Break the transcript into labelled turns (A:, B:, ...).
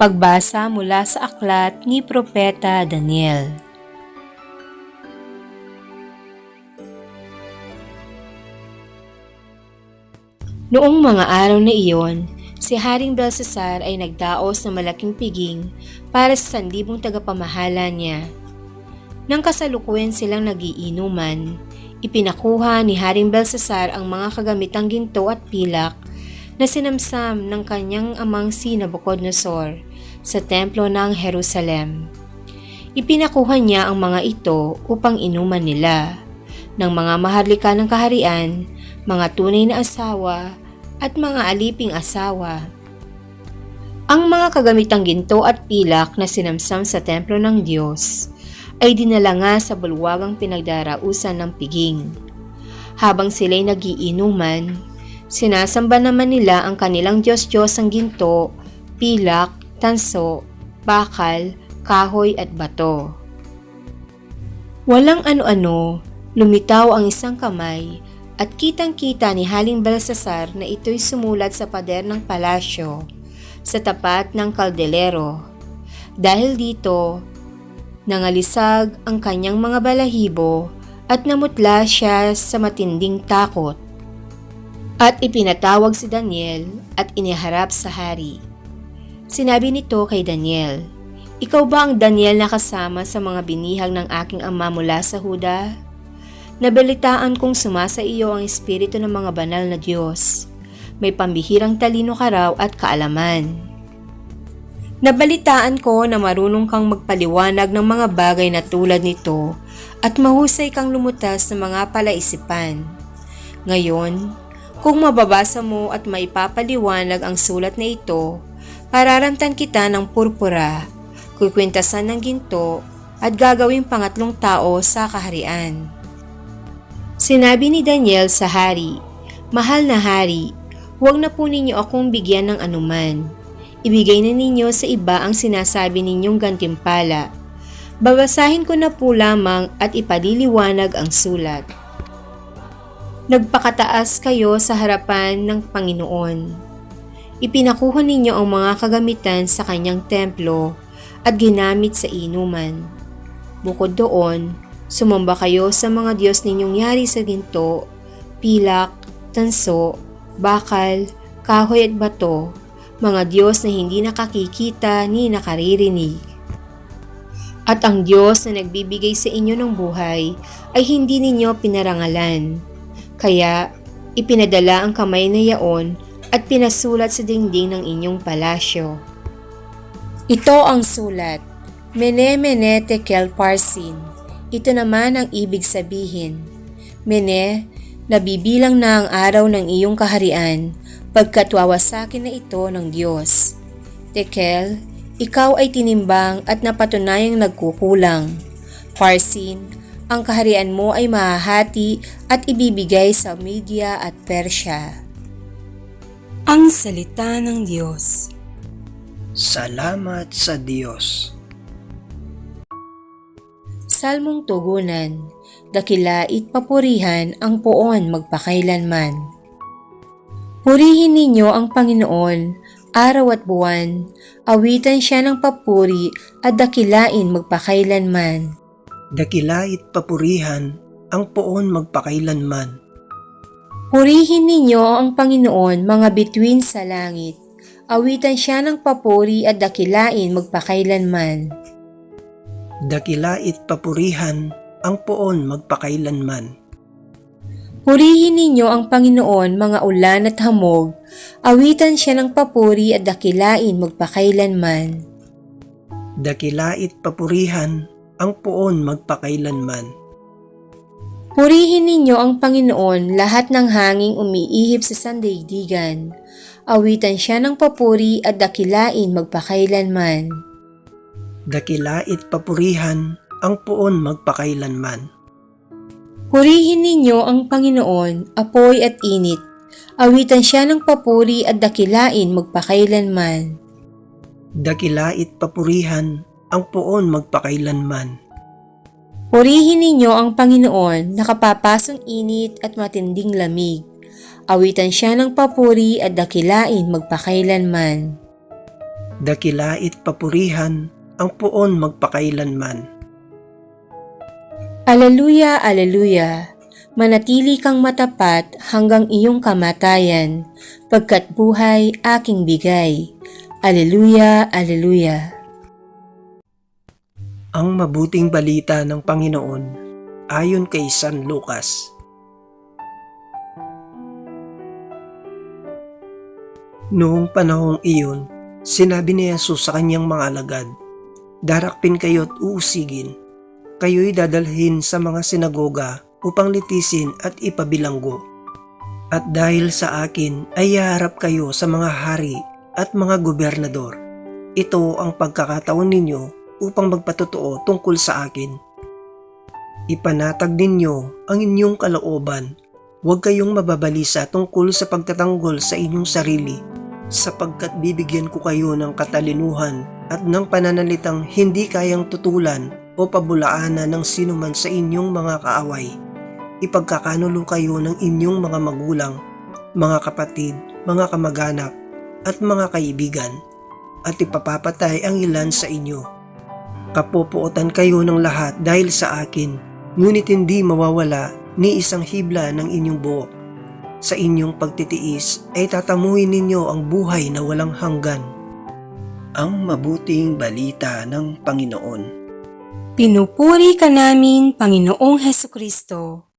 A: Pagbasa mula sa aklat ni Propeta Daniel. Noong mga araw na iyon, si Haring Belsasar ay nagdaos ng malaking piging para sa sandibong tagapamahala niya. Nang kasalukuyan silang nagiinuman, ipinakuha ni Haring Belsasar ang mga kagamitang ginto at pilak na sinamsam ng kanyang amang si Nabucodonosor sa templo ng Jerusalem. Ipinakuha niya ang mga ito upang inuman nila ng mga maharlika ng kaharian, mga tunay na asawa at mga aliping asawa. Ang mga kagamitang ginto at pilak na sinamsam sa templo ng Diyos ay dinala nga sa bulwagang pinagdarausan ng piging. Habang sila'y nagiinuman, sinasamba naman nila ang kanilang Diyos-Diyos ang ginto, pilak, tanso, bakal, kahoy at bato. Walang ano-ano, lumitaw ang isang kamay at kitang-kita ni Haling Belsasar na ito'y sumulat sa pader ng palasyo sa tapat ng kaldelero. Dahil dito, nangalisag ang kanyang mga balahibo at namutla siya sa matinding takot. At ipinatawag si Daniel at iniharap sa hari. Sinabi nito kay Daniel, Ikaw ba ang Daniel na kasama sa mga binihag ng aking ama mula sa Huda? Nabalitaan kong sumasa iyo ang espiritu ng mga banal na Diyos. May pambihirang talino ka raw at kaalaman. Nabalitaan ko na marunong kang magpaliwanag ng mga bagay na tulad nito at mahusay kang lumutas ng mga palaisipan. Ngayon, kung mababasa mo at maipapaliwanag ang sulat na ito, pararamtan kita ng purpura, kukwentasan ng ginto at gagawing pangatlong tao sa kaharian. Sinabi ni Daniel sa hari, Mahal na hari, huwag na po ninyo akong bigyan ng anuman. Ibigay na ninyo sa iba ang sinasabi ninyong gantimpala. Babasahin ko na po lamang at ipadiliwanag ang sulat. Nagpakataas kayo sa harapan ng Panginoon. Ipinakuha ninyo ang mga kagamitan sa kanyang templo at ginamit sa inuman. Bukod doon, sumamba kayo sa mga Diyos ninyong yari sa ginto, pilak, tanso, bakal, kahoy at bato, mga Diyos na hindi nakakikita ni nakaririnig. At ang Diyos na nagbibigay sa inyo ng buhay ay hindi ninyo pinarangalan. Kaya ipinadala ang kamay na yaon at pinasulat sa dingding ng inyong palasyo. Ito ang sulat, Mene Mene Tekel Parsin. Ito naman ang ibig sabihin. Mene, nabibilang na ang araw ng iyong kaharian pagkat wawasakin na ito ng Diyos. Tekel, ikaw ay tinimbang at napatunayang nagkukulang. Parsin, ang kaharian mo ay mahahati at ibibigay sa Media at Persya. Ang Salita ng Diyos
B: Salamat sa Diyos.
A: Salmong Tugunan Dakilait papurihan ang poon magpakailanman. Purihin ninyo ang Panginoon, araw at buwan, awitan siya ng papuri at dakilain magpakailanman.
B: Dakilait papurihan ang poon magpakailanman.
A: Purihin ninyo ang Panginoon mga bituin sa langit, awitan siya ng papuri at dakilain magpakailanman.
B: Dakilait papurihan ang poon magpakailanman.
A: Purihin ninyo ang Panginoon mga ulan at hamog, awitan siya ng papuri at dakilain magpakailanman.
B: Dakilait papurihan ang poon magpakailanman.
A: Purihin ninyo ang Panginoon lahat ng hanging umiihip sa sandaigdigan, awitan siya ng papuri at dakilain magpakailanman.
B: Dakilait papurihan ang poon magpakailanman.
A: Purihin ninyo ang Panginoon, apoy at init, awitan siya ng papuri at dakilain magpakailanman.
B: Dakilait papurihan ang poon magpakailanman.
A: Purihin ninyo ang Panginoon, nakapapasong init at matinding lamig. Awitan siya ng papuri at dakilain magpakailanman.
B: dakilait papurihan ang poon magpakailanman.
A: Aleluya, aleluya. Manatili kang matapat hanggang iyong kamatayan, pagkat buhay aking bigay. Aleluya, aleluya.
B: Ang mabuting balita ng Panginoon ayon kay San Lucas. Noong panahong iyon, sinabi ni Jesus sa kanyang mga alagad, Darakpin kayo at uusigin. Kayo'y dadalhin sa mga sinagoga upang litisin at ipabilanggo. At dahil sa akin ay yaharap kayo sa mga hari at mga gobernador. Ito ang pagkakataon ninyo upang magpatotoo tungkol sa akin. Ipanatag ninyo ang inyong kalooban. Huwag kayong mababalisa tungkol sa pagtatanggol sa inyong sarili sapagkat bibigyan ko kayo ng katalinuhan at ng pananalitang hindi kayang tutulan o pabulaanan ng sinuman sa inyong mga kaaway. Ipagkakanulo kayo ng inyong mga magulang, mga kapatid, mga kamag-anak, at mga kaibigan, at ipapapatay ang ilan sa inyo. Kapopuotan kayo ng lahat dahil sa akin, ngunit hindi mawawala ni isang hibla ng inyong buhok. Sa inyong pagtitiis ay tatamuhin ninyo ang buhay na walang hanggan. Ang mabuting balita ng Panginoon.
A: Pinupuri ka namin, Panginoong Heso Kristo.